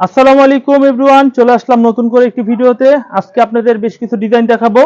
আসসালামু আলাইকুম এভরিওয়ান, চলে আসলাম নতুন করে একটি ভিডিওতে। আজকে আপনাদের বেশ কিছু ডিজাইন দেখাবো।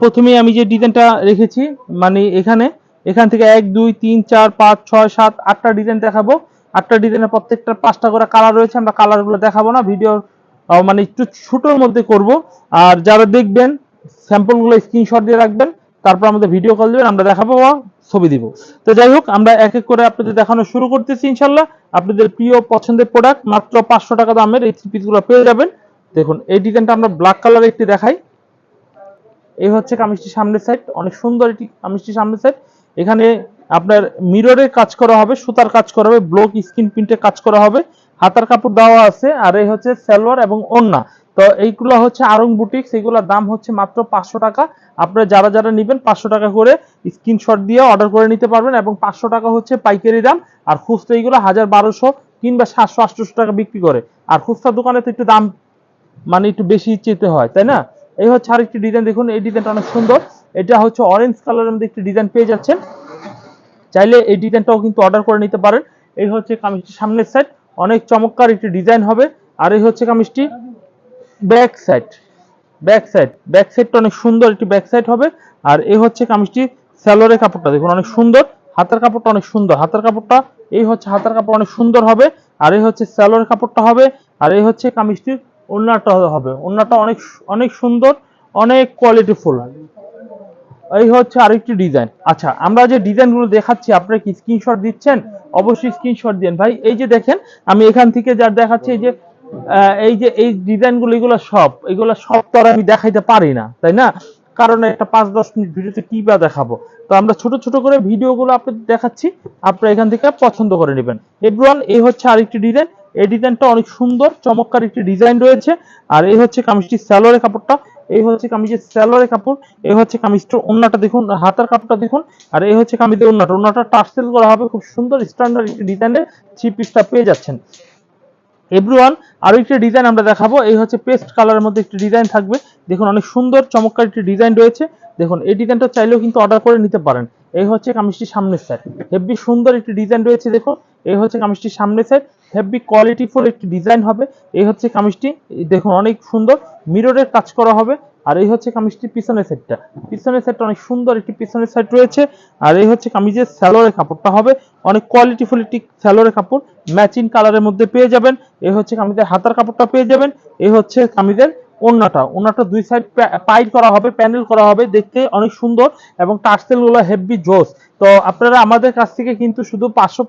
প্রথমে আমি যে ডিজাইনটা রেখেছি মানে এখানে, এখান থেকে এক, দুই, তিন, চার, পাঁচ, ছয়, সাত, আটটা ডিজাইন দেখাবো। আটটা ডিজাইনের প্রত্যেকটা পাঁচটা করে কালার রয়েছে, আমরা কালারগুলো দেখাবো না ভিডিও মানে একটু ছোটোর মধ্যে করব। আর যারা দেখবেন স্যাম্পলগুলো স্ক্রিনশট দিয়ে রাখবেন, তারপর আমাদের ভিডিও কল দিবেন, আমরা দেখাবো। ছবি দিব। তো যাই হোক, আমরা এক এক করে আপনাদের দেখানো শুরু করতেছি ইনশাল্লাহ। আপনাদের প্রিয় পছন্দের প্রোডাক্ট মাত্র পাঁচশো টাকা দামের এই থ্রি পিসগুলো পেয়ে যাবেন। দেখুন, এই ডিজাইনটা আমরা ব্ল্যাক কালার একটি দেখাই। এই হচ্ছে কামিজটির সামনের সাইড অনেক সুন্দর এটি কামিজটির সামনের সাইড এখানে আপনার মিররের কাজ করা হবে, সুতার কাজ করা হবে ব্লক স্ক্রিন প্রিন্টের কাজ করা হবে। হাতার কাপড় দেওয়া আছে, আর এই হচ্ছে সালোয়ার এবং ওন্না তো এইগুলো হচ্ছে আরং বুটিক্স এইগুলোর দাম হচ্ছে মাত্র পাঁচশো টাকা। আপনারা যারা যারা নেবেন পাঁচশো টাকা করে স্ক্রিনশট দিয়ে অর্ডার করে নিতে পারবেন এবং পাঁচশো টাকা হচ্ছে পাইকারি দাম। আর খুচরা এইগুলো হাজার বারোশো কিংবা সাতশো, আটশোশো টাকা বিক্রি করে। আর খুচরা দোকানে তো একটু দাম মানে একটু বেশি চেতে হয়, তাই না? এই হচ্ছে আরেকটি ডিজাইন দেখুন, এই ডিজাইনটা অনেক সুন্দর। এটা হচ্ছে অরেঞ্জ কালারের মধ্যে একটি ডিজাইন পেয়ে যাচ্ছেন। চাইলে এই ডিজাইনটাও কিন্তু অর্ডার করে নিতে পারেন। এই হচ্ছে কামিজটির সামনের সাইড অনেক চমৎকার একটি ডিজাইন হবে। আর এই হচ্ছে কামিজটি। Back side back side back সাইডটা অনেক সুন্দর একটি ব্যাক সাইড হবে। আর এই হচ্ছে কামিজটি স্যালোরের কাপড়টা। দেখুন, অনেক সুন্দর। হাতের কাপড়টা অনেক সুন্দর। হাতের কাপড়টা, এই হচ্ছে হাতের কাপড় অনেক সুন্দর হবে। আর এই হচ্ছে স্যালোরের কাপড়টা হবে। আর এই হচ্ছে কামিজটির ওড়নাটা হবে। ওড়নাটা অনেক অনেক সুন্দর, অনেক কোয়ালিটি কোয়ালিটিফুল এই হচ্ছে আরেকটি ডিজাইন। আচ্ছা আমরা যে ডিজাইনগুলো দেখাচ্ছি, আপনারা কি স্ক্রিনশট দিচ্ছেন? অবশ্যই স্ক্রিনশট দেন ভাই, এই যে দেখেন, আমি এখান থেকে যা দেখাচ্ছি, এই যে এই যে এই ডিজাইনগুলো এগুলো সব এগুলো সব তো আর আমি দেখাইতে পারি না, তাই না? কারণ একটা পাঁচ, দশ মিনিট ভিডিওতে কি বা দেখাবো? তো আমরা ছোট ছোট করে ভিডিওগুলো আপনাদের দেখাচ্ছি, আপনারা এখান থেকে পছন্দ করে নেবেন। এভরিওয়ান এই হচ্ছে আরেকটি ডিজাইন এই ডিজাইনটা অনেক সুন্দর, চমৎকার একটি ডিজাইন রয়েছে। আর এই হচ্ছে কামিজটি স্যালোয়ারের কাপড়টা, এই হচ্ছে কামিজের স্যালোয়ারের কাপড়, এই হচ্ছে কামিজটার ওন্নাটা দেখুন, হাতার কাপড়টা দেখুন, আর এই হচ্ছে কামিজের ওন্নাটা। ওন্নাটা টার্সেল করা হবে, খুব সুন্দর স্ট্যান্ডার্ড একটি ডিজাইনের থ্রি পিসটা পেয়ে যাচ্ছেন। এভরিওয়ান আরও একটি ডিজাইন আমরা দেখাবো। এই হচ্ছে পেস্ট কালারের মধ্যে একটি ডিজাইন থাকবে। দেখুন, অনেক সুন্দর, চমৎকার একটি ডিজাইন রয়েছে। দেখুন, এই ডিজাইনটা চাইলেও কিন্তু অর্ডার করে নিতে পারেন। এই হচ্ছে কামিজটির সামনের সাইড হেভি সুন্দর একটি ডিজাইন রয়েছে দেখো এই হচ্ছে কামিজটির সামনের সাইড হেভি কোয়ালিটিফুল একটি ডিজাইন হবে। এই হচ্ছে কামিজটি, দেখুন, অনেক সুন্দর। মিররের কাজ করা হবে। আর এই হচ্ছে কামিজটির পিছনের সেটটা। পিছনের সেটটা অনেক সুন্দর একটি পিছনের সেট রয়েছে। আর এই হচ্ছে কামিজের স্যালোয়ারের কাপড়টা হবে। অনেক কোয়ালিটিফুল একটি স্যালোয়ারের কাপড়। ম্যাচিং কালারের মধ্যে পেয়ে যাবেন। এই হচ্ছে কামিজের হাতার কাপড়টা পেয়ে যাবেন। এই হচ্ছে কামিজের ওন্নাটা। ওন্নাটা দুই সাইড পাইট করা হবে প্যানেল করা হবে। দেখতে অনেক সুন্দর এবং টার্সেলগুলো হেভি জোস। তো আপনারা আমাদের কাছ থেকে কিন্তু শুধু পাঁচশো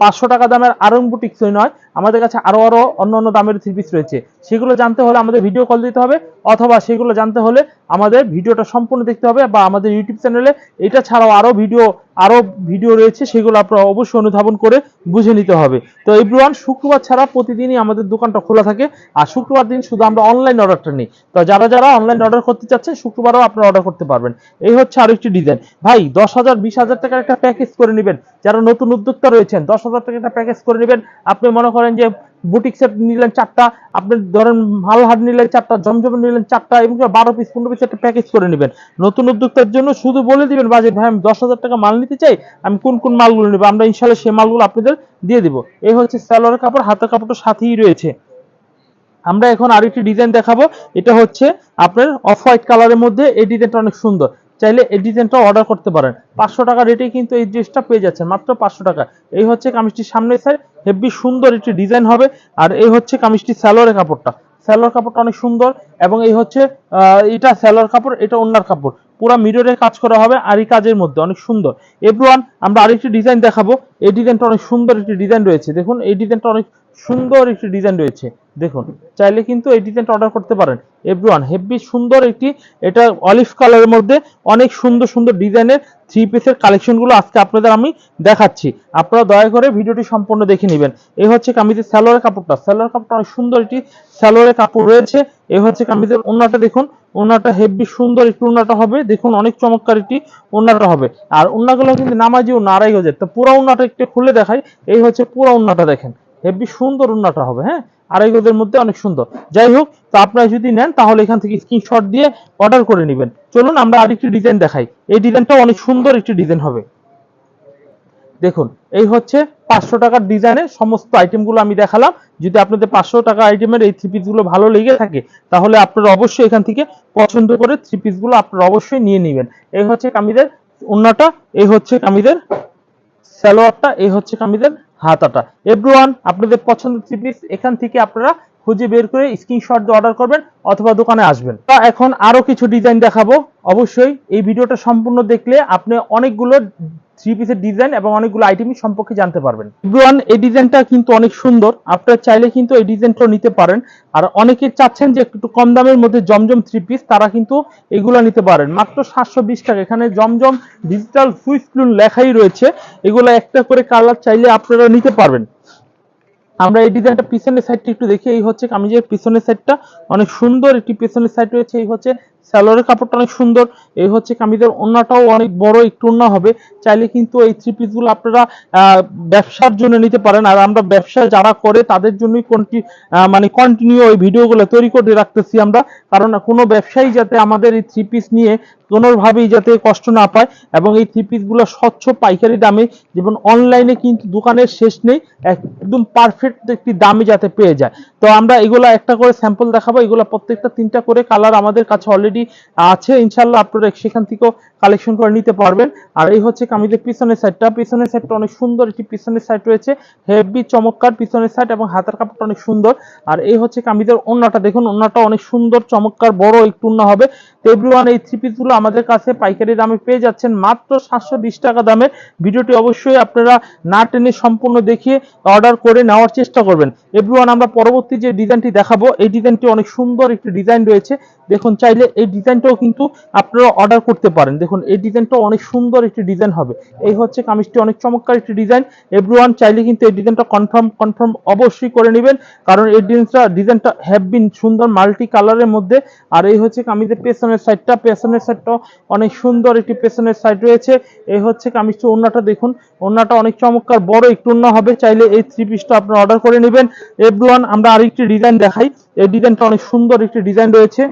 পাঁচশো টাকা দামের আরং বুটিক্সই নয়, আমাদের কাছে আরও আরও অন্য অন্য দামের থ্রি পিস রয়েছে। সেগুলো জানতে হলে আমাদের ভিডিও কল দিতে হবে, অথবা সেগুলো জানতে হলে আমাদের ভিডিওটা সম্পূর্ণ দেখতে হবে, বা আমাদের ইউটিউব চ্যানেলে এটা ছাড়াও আরও ভিডিও আরও ভিডিও রয়েছে, সেগুলো আপনারা অবশ্যই অনুধাবন করে বুঝে নিতে হবে। তো এভরিওয়ান শুক্রবার ছাড়া প্রতিদিনই আমাদের দোকানটা খোলা থাকে, আর শুক্রবার দিন শুধু আমরা অনলাইন অর্ডারটা নিই। তো যারা যারা অনলাইন অর্ডার করতে চাচ্ছেন, শুক্রবারও আপনারা অর্ডার করতে পারবেন। এই হচ্ছে আরও একটি ডিজাইন ভাই, দশ হাজার, বিশ হাজার টাকার একটা প্যাকেজ করে নেবেন। যারা নতুন উদ্যোক্তা রয়েছেন, দশ হাজার টাকার একটা প্যাকেজ করে নেবেন। আপনি মনে করেন যে বুটিক সেট নিলেন চারটা, আপনি ধরেন মালহাট নিলেন চারটা, জমজম নিলেন চারটা, এবং বারো পিস পনেরো পিস একটা প্যাকেজ করে নেবেন। নতুন উদ্যোক্তার জন্য শুধু বলে দিবেন, বাজেট, ভাই, আমি দশ হাজার টাকা মাল নিতে চাই, আমি কোন কোন মালগুলো নেব? আমরা ইনশাল্লাহ সেই মালগুলো আপনাদের দিয়ে দিব। এই হচ্ছে স্যালোয়ার কাপড়, হাতের কাপড়টা সাথেই রয়েছে। আমরা এখন আরেকটি ডিজাইন দেখাবো। এটা হচ্ছে আপনার অফ হোয়াইট কালারের মধ্যে এই ডিজাইনটা অনেক সুন্দর। চাইলে এই ডিজাইনটা অর্ডার করতে পারেন। পাঁচশো টাকা রেটে কিন্তু এই ড্রেসটা পেয়ে যাচ্ছেন, মাত্র পাঁচশো টাকা। এই হচ্ছে কামিজটির সামনে সাইড হেভি সুন্দর একটি ডিজাইন হবে। আর এই হচ্ছে কামিজটি স্যালোয়ারের কাপড়টা। স্যালোয়ার কাপড়টা অনেক সুন্দর এবং এই হচ্ছে এটা স্যালোয়ার কাপড়, এটা ওনার কাপড়। পুরো মিররের কাজ করা হবে আর এই কাজের মধ্যে, অনেক সুন্দর। এভরিওয়ান, আমরা আরেকটি ডিজাইন দেখাবো। এই ডিজাইনটা অনেক সুন্দর একটি ডিজাইন রয়েছে। দেখুন, এই ডিজাইনটা অনেক সুন্দর একটি ডিজাইন রয়েছে। দেখুন, চাইলে কিন্তু এই ডিজাইনটা অর্ডার করতে পারেন। এভরিওয়ান হেভি সুন্দর একটি, এটা অলিভ কালারের মধ্যে অনেক সুন্দর সুন্দর ডিজাইনের থ্রি পিসের কালেকশনগুলো আজকে আপনাদের আমি দেখাচ্ছি। আপনারা দয়া করে ভিডিওটি সম্পূর্ণ দেখে নেবেন। এই হচ্ছে কামিজের স্যালোয়ারের কাপড়টা। স্যালোয়ার কাপড়টা অনেক সুন্দর একটি স্যালোয়ারের কাপড় রয়েছে। এই হচ্ছে কামিজের ওনাটা দেখুন ওনাটা হেভি সুন্দর একটু ওনাটা হবে। দেখুন, অনেক চমৎকার একটি ওনাটা হবে। আর ওনাগুলো কিন্তু নামাজি ও নারাই গজের। তো পুরো ওনাটা একটু খুলে দেখাই। এই হচ্ছে পুরো ওনাটা দেখেন। হেভি সুন্দর ওনাটা হবে হ্যাঁ? আড়াই গজের মধ্যে অনেক সুন্দর। যাই হোক, তো আপনারা যদি নেন, তাহলে এখান থেকে স্ক্রিনশট দিয়ে অর্ডার করে নেবেন। চলুন, আমরা আরেকটি ডিজাইন দেখাই। এই ডিজাইনটাও অনেক সুন্দর একটি ডিজাইন হবে। দেখুন, এই হচ্ছে পাঁচশো টাকার ডিজাইনের সমস্ত আইটেমগুলো আমি দেখালাম। যদি আপনাদের পাঁচশো টাকা আইটেমের এই থ্রি পিসগুলো ভালো লেগে থাকে, তাহলে আপনারা অবশ্যই এখান থেকে পছন্দ করে থ্রি পিসগুলো আপনারা অবশ্যই নিয়ে নেবেন। এই হচ্ছে কামিদের অন্যটা এই হচ্ছে কামিদের সালোয়ারটা, এই হচ্ছে কামিজের হাতাটা। এভরিওয়ান আপনাদের পছন্দের থ্রি এখান থেকে আপনারা খুঁজে বের করে স্ক্রিনশট দিয়ে অর্ডার করবেন অথবা দোকানে আসবেন। তা এখন আরও কিছু ডিজাইন দেখাবো। অবশ্যই এই ভিডিওটা সম্পূর্ণ দেখলে আপনি অনেকগুলো থ্রি পিসের ডিজাইন এবং অনেকগুলো আইটেমই সম্পর্কে জানতে পারবেন। এভরিওয়ান এই ডিজাইনটা কিন্তু অনেক সুন্দর। আপনারা চাইলে কিন্তু এই ডিজাইনটাও নিতে পারেন। আর অনেকে চাচ্ছেন যে একটু কম দামের মধ্যে জমজম থ্রি পিস তারা কিন্তু এগুলো নিতে পারেন। মাত্র সাতশো বিশ টাকা। এখানে জমজম ডিজিটাল সুইচ লেখাই রয়েছে। এগুলো একটা করে কালার চাইলে আপনারা নিতে পারবেন। আমরা এই ডিজাইনটা পিছনের সাইডটা একটু দেখি। এই হচ্ছে কামিজের পিছনের সাইডটা অনেক সুন্দর একটি পিছনের সাইড রয়েছে। এই হচ্ছে স্যালোয়ারের কাপড়টা অনেক সুন্দর। এই হচ্ছে কামিজের ওন্নাটাও অনেক বড়, একটু ওন্না হবে। চাইলে কিন্তু এই থ্রি পিসগুলো আপনারা ব্যবসার জন্য নিতে পারেন। আর আমরা ব্যবসা যারা করে, তাদের জন্যই কন্টি মানে কন্টিনিউ এই ভিডিওগুলো তৈরি করে রাখতেছি আমরা। কারণ কোনো ব্যবসায়ী যাতে আমাদের এই থ্রি পিস নিয়ে কোনোভাবেই যাতে কষ্ট না পায় এবং এই থ্রি পিসগুলো স্বচ্ছ পাইকারি দামে, যেমন অনলাইনে কিন্তু দোকানের শেষ নেই, একদম পারফেক্ট একটি দামে যাতে পেয়ে যায়। তো আমরা এগুলো একটা করে স্যাম্পল দেখাবো। এগুলো প্রত্যেকটা তিনটা করে কালার আমাদের কাছে অলরেডি আছে ইনশাল্লাহ আপনারা সেখান থেকেও কালেকশন করে নিতে পারবেন। আর এই হচ্ছে কামিজের পিছনের সাইডটা পিছনের সাইডটা অনেক সুন্দর একটি পিছনের সাইড রয়েছে। হেভি চমৎকার পিছনের সাইড এবং হাতের কাপড়টা অনেক সুন্দর। আর এই হচ্ছে কামিজের ওন্নাটা। দেখুন, ওন্নাটা অনেক সুন্দর, চমৎকার, বড় একটু ওন্না হবে। এভরিওয়ান এই থ্রি পিসগুলো আমাদের কাছে পাইকারি দামে পেয়ে যাচ্ছেন মাত্র সাতশো বিশ টাকা দামে। ভিডিওটি অবশ্যই আপনারা না টেনে সম্পূর্ণ দেখিয়ে অর্ডার করে নেওয়ার চেষ্টা করবেন। এভরিওয়ান আমরা পরবর্তী যে ডিজাইনটি দেখাবো, এই ডিজাইনটি অনেক সুন্দর একটি ডিজাইন রয়েছে। দেখুন, চাইলে এই ডিজাইনটাও কিন্তু আপনারা অর্ডার করতে পারেন। এই ডিজাইনটাও অনেক সুন্দর একটি ডিজাইন হবে। এই হচ্ছে কামিজটি, অনেক চমৎকার একটি ডিজাইন। এভরিওয়ান চাইলে কিন্তু এই ডিজাইনটা কনফার্ম কনফার্ম অবশ্যই করে নেবেন। কারণ এই ডিজাইনটা ডিজাইনটা হ্যাভ বিন সুন্দর মাল্টি কালারের মধ্যে। আর এই হচ্ছে কামিজের পেছনের সাইডটা পেছনের সাইডটা অনেক সুন্দর একটি পেছনের সাইড রয়েছে। এই হচ্ছে কামিজটি ওন্নাটা দেখুন। ওন্নাটা অনেক চমৎকার, বড় একটু ওন্না হবে। চাইলে এই থ্রি পিসটা আপনারা অর্ডার করে নেবেন। এভরিওয়ান আমরা আরেকটি ডিজাইন দেখাই। এই ডিজাইনটা অনেক সুন্দর একটি ডিজাইন রয়েছে।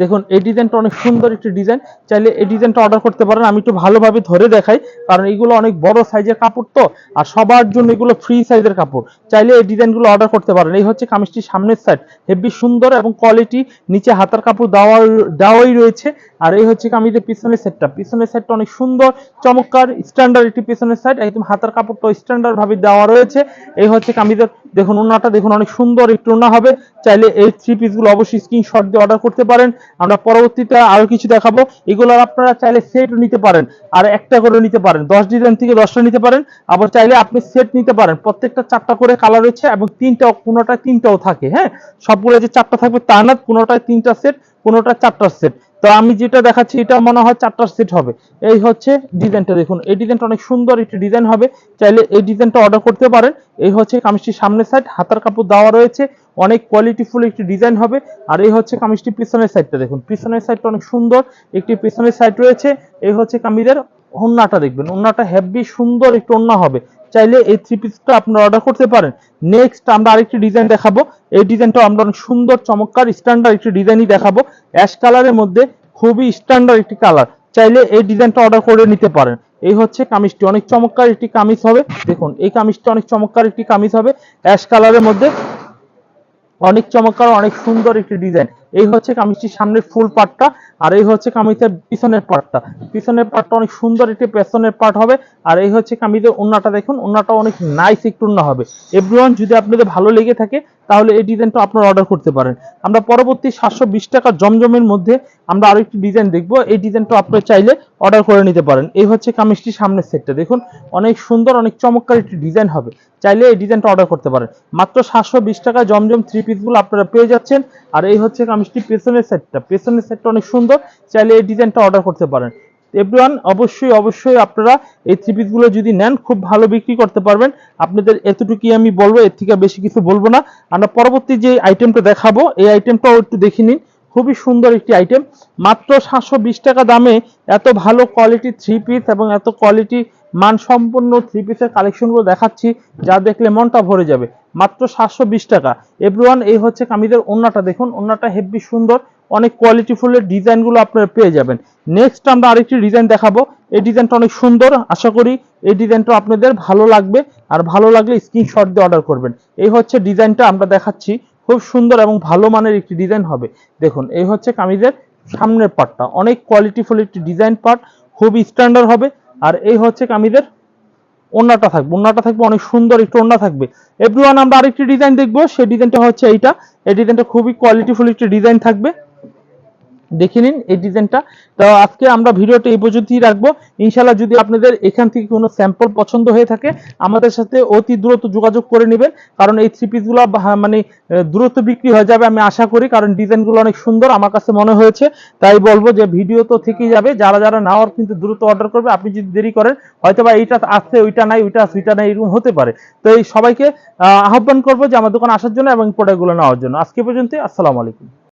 দেখুন, এই ডিজাইনটা অনেক সুন্দর একটি ডিজাইন চাইলে এই ডিজাইনটা অর্ডার করতে পারেন, আমি একটু ভালোভাবে ধরে দেখাই, কারণ এগুলো অনেক বড় সাইজের কাপড় তো, আর সবার জন্য এগুলো ফ্রি সাইজের কাপড়। চাইলে এই ডিজাইনগুলো অর্ডার করতে পারেন। এই হচ্ছে কামিজটির সামনের সাইড হেভি সুন্দর এবং কোয়ালিটি নিচে হাতার কাপড় দেওয়া দেওয়াই রয়েছে, আর এই হচ্ছে কামিজের পিছনের সেটটা পিছনের সাইডটা অনেক সুন্দর, চমৎকার স্ট্যান্ডার্ড একটি পিছনের সাইড একদম হাতার কাপড়টা স্ট্যান্ডার্ড ভাবে দেওয়া রয়েছে। এই হচ্ছে কামিজের, দেখুন, ওনাটা দেখুন অনেক সুন্দর, একটু ওনা হবে। চাইলে এই থ্রি পিসগুলো অবশ্যই স্ক্রিনশট দিয়ে অর্ডার করতে পারেন। আমরা পরবর্তীতে আরও কিছু দেখাবো। এগুলো আপনারা চাইলে সেট নিতে পারেন আর একটা করে নিতে পারেন। দশ ডিজাইন থেকে দশটা নিতে পারেন। আবার চাইলে আপনি সেট নিতে পারেন। প্রত্যেকটা চারটা করে কালার রয়েছে এবং তিনটাও কোনোটায় তিনটাও থাকে হ্যাঁ? সবগুলো যে চারটা থাকবে তা না, কোনোটায় তিনটা সেট কোনোটা চারটা সেট তো আমি যেটা দেখাচ্ছি, এটা মনে হয় চারটা সেট হবে। এই হচ্ছে ডিজাইনটা দেখুন। এই ডিজাইনটা অনেক সুন্দর একটি ডিজাইন হবে। চাইলে এই ডিজাইনটা অর্ডার করতে পারেন। এই হচ্ছে কামিজটির সামনের সাইড হাতার কাপড় দেওয়া রয়েছে। অনেক কোয়ালিটিফুল একটি ডিজাইন হবে। আর এই হচ্ছে কামিজটি পিছনের সাইডটা দেখুন। পিছনের সাইডটা অনেক সুন্দর। একটি পিছনের সাইড রয়েছে। এই হচ্ছে কামিজের ওন্নাটা দেখবেন। ওন্নাটা হেভি সুন্দর একটু ওন্না হবে। চাইলে এই থ্রি পিসটা আপনারা অর্ডার করতে পারেন। নেক্সট আমরা আরেকটি ডিজাইন দেখাবো। এই ডিজাইনটা আমরা অনেক সুন্দর, চমৎকার স্ট্যান্ডার্ড একটি ডিজাইনই দেখাবো। অ্যাশ কালারের মধ্যে খুবই স্ট্যান্ডার্ড একটি কালার চাইলে এই ডিজাইনটা অর্ডার করে নিতে পারেন। এই হচ্ছে কামিজটি। অনেক চমৎকার একটি কামিজ হবে। দেখুন, এই কামিজটা অনেক চমৎকার একটি কামিজ হবে। অ্যাশ কালারের মধ্যে অনেক চমৎকার অনেক সুন্দর একটি ডিজাইন এই হচ্ছে কামিজটির সামনের ফুল পার্টটা আর এই হচ্ছে কামিজের পিছনের পার্টটা পিছনের পার্টটা অনেক সুন্দর একটি পেছনের পার্ট হবে, আর এই হচ্ছে কামিজের ওন্নাটা দেখুন ওন্নাটা অনেক নাইস একটু ওন্না হবে। এভরিওয়ান যদি আপনাদের ভালো লেগে থাকে, তাহলে এই ডিজাইনটা আপনারা অর্ডার করতে পারেন। আমরা পরবর্তী সাতশো বিশ টাকা জমজমের মধ্যে আমরা আরেকটি ডিজাইন দেখব, এই ডিজাইনটা আপনারা চাইলে অর্ডার করে নিতে পারেন। এই হচ্ছে কামিজটির সামনের সেটটা দেখুন, অনেক সুন্দর, অনেক চমৎকার একটি ডিজাইন হবে। চাইলে এই ডিজাইনটা অর্ডার করতে পারেন। মাত্র সাতশো বিশ টাকা জমজম থ্রি পিসগুলো আপনারা পেয়ে যাচ্ছেন। আর এই হচ্ছে কামিজটি পেছনের সেটটা পেছনের সেটটা অনেক সুন্দর। চাইলে এই ডিজাইনটা অর্ডার করতে পারেন। এভরিওয়ান অবশ্যই অবশ্যই আপনারা এই থ্রি পিসগুলো যদি নেন, খুব ভালো বিক্রি করতে পারবেন। আপনাদের এতটুকুই আমি বলব, এর থেকে বেশি কিছু বলব না। আমরা পরবর্তী যে আইটেমটা দেখাবো, এই আইটেমটাও একটু দেখে নিন। খুবই সুন্দর একটি আইটেম মাত্র সাতশো বিশ টাকা দামে এত ভালো কোয়ালিটি থ্রি পিস এবং এত কোয়ালিটি মানসম্পন্ন থ্রি পিসের কালেকশনগুলো দেখাচ্ছি, যা দেখলে মনটা ভরে যাবে। মাত্র সাতশো বিশ টাকা। এভরিওয়ান এই হচ্ছে কামিজের ওন্নাটা। দেখুন, ওন্নাটা হেভি সুন্দর। অনেক কোয়ালিটিফুলের ডিজাইনগুলো আপনারা পেয়ে যাবেন। নেক্সট আমরা আরেকটি ডিজাইন দেখাবো। এই ডিজাইনটা অনেক সুন্দর, আশা করি এই ডিজাইনটা আপনাদের ভালো লাগবে। আর ভালো লাগলে স্ক্রিনশট দিয়ে অর্ডার করবেন। এই হচ্ছে ডিজাইনটা আমরা দেখাচ্ছি। খুব সুন্দর এবং ভালো মানের একটি ডিজাইন হবে। দেখুন, এই হচ্ছে কামিজের সামনের পার্টটা অনেক কোয়ালিটিফুল একটি ডিজাইন পার্ট খুব স্ট্যান্ডার্ড হবে। আর এই হচ্ছে কামিজের ওন্নাটা থাকবে। ওন্নাটা থাকবে অনেক সুন্দর, একটু ওন্না থাকবে। এভরিওয়ান আমরা আরেকটি ডিজাইন দেখব। সেই ডিজাইনটা হচ্ছে এইটা। এই ডিজাইনটা খুবই কোয়ালিটিফুল একটি ডিজাইন থাকবে। দেখে নিন এই ডিজাইনটা। তো আজকে আমরা ভিডিওটা এই পর্যন্তই রাখব। ইনশাল্লাহ যদি আপনাদের এখান থেকে কোনো স্যাম্পল পছন্দ হয়ে থাকে আমাদের সাথে অতি দ্রুত যোগাযোগ করে নেবেন। কারণ এই থ্রি পিসগুলো মানে দ্রুত বিক্রি হয়ে যাবে আমি আশা করি কারণ ডিজাইনগুলো অনেক সুন্দর আমার কাছে মনে হয়েছে। তাই বলব যে ভিডিও তো থেকেই যাবে যারা যারা নেওয়ার কিন্তু দ্রুত অর্ডার করবে আপনি যদি দেরি করেন হয়তো বা এইটা আসছে ওইটা নাই ওইটা আছে ওইটা নাই এরকম হতে পারে। তো এই সবাইকে আহ, আহ্বান করব যে আমার দোকানে আসার জন্য এবং প্রোডাক্টগুলো নেওয়ার জন্য। আজকে পর্যন্ত আসসালামু আলাইকুম।